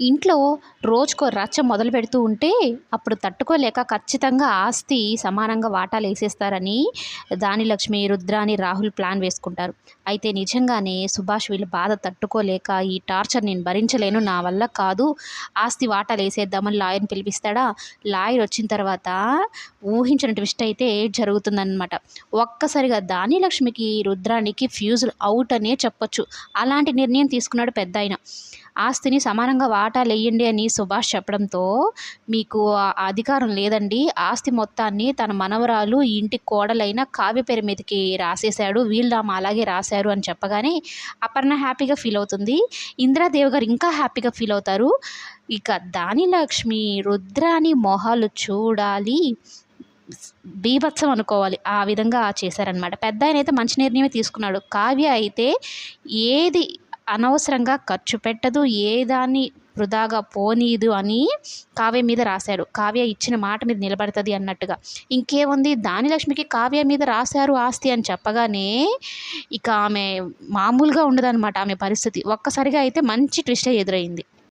ఇంట్లో రోజుకో రచ్చ మొదలు పెడుతూ ఉంటే అప్పుడు తట్టుకోలేక ఖచ్చితంగా ఆస్తి సమానంగా వాటాలు వేసేస్తారని దానిలక్ష్మి రుద్రాని రాహుల్ ప్లాన్ వేసుకుంటారు. అయితే నిజంగానే సుభాష్ వీళ్ళ బాధ తట్టుకోలేక ఈ టార్చర్ నేను భరించలేను నా వల్ల కాదు ఆస్తి వాటాలు వేసేద్దామని లాయర్ని పిలిపిస్తాడా? లాయర్ వచ్చిన తర్వాత ఊహించిన ట్విస్ట్ అయితే జరుగుతుందన్నమాట. ఒక్కసారిగా దానిలక్ష్మికి రుద్రానికి ఫ్యూజులు అవుట్ అనే చెప్పొచ్చు. అలాంటి నిర్ణయం తీసుకున్నాడు పెద్ద ఆస్తిని సమానంగా వాటాలు అని సుభాష్ చెప్పడంతో మీకు అధికారం లేదండి. ఆస్తి మొత్తాన్ని తన మనవరాలు ఇంటి కోడలైన కావ్య పేరు మీదకి రాసేశాడు. వీళ్ళామ అలాగే రాశారు అని చెప్పగానే అపర్ణ హ్యాపీగా ఫీల్ అవుతుంది. ఇందిరాదేవి గారు ఇంకా హ్యాపీగా ఫీల్ అవుతారు. ఇక దాని లక్ష్మి రుద్రాని మొహాలు చూడాలి. బీభత్సం అనుకోవాలి. ఆ విధంగా చేశారనమాట పెద్ద ఆయన అయితే మంచి నిర్ణయమే తీసుకున్నాడు. కావ్య అయితే ఏది అనవసరంగా ఖర్చు పెట్టదు ఏ దాన్ని వృధాగా పోనీదు అని కావ్య మీద రాశాడు. కావ్య ఇచ్చిన మాట మీద నిలబడుతుంది అన్నట్టుగా. ఇంకేముంది? దానిలక్ష్మికి కావ్య మీద రాశారు ఆస్తి అని చెప్పగానే ఇక ఆమె మామూలుగా ఉండదన్నమాట ఆమె పరిస్థితి. ఒక్కసారిగా అయితే మంచి ట్విస్ట్ ఎదురైంది.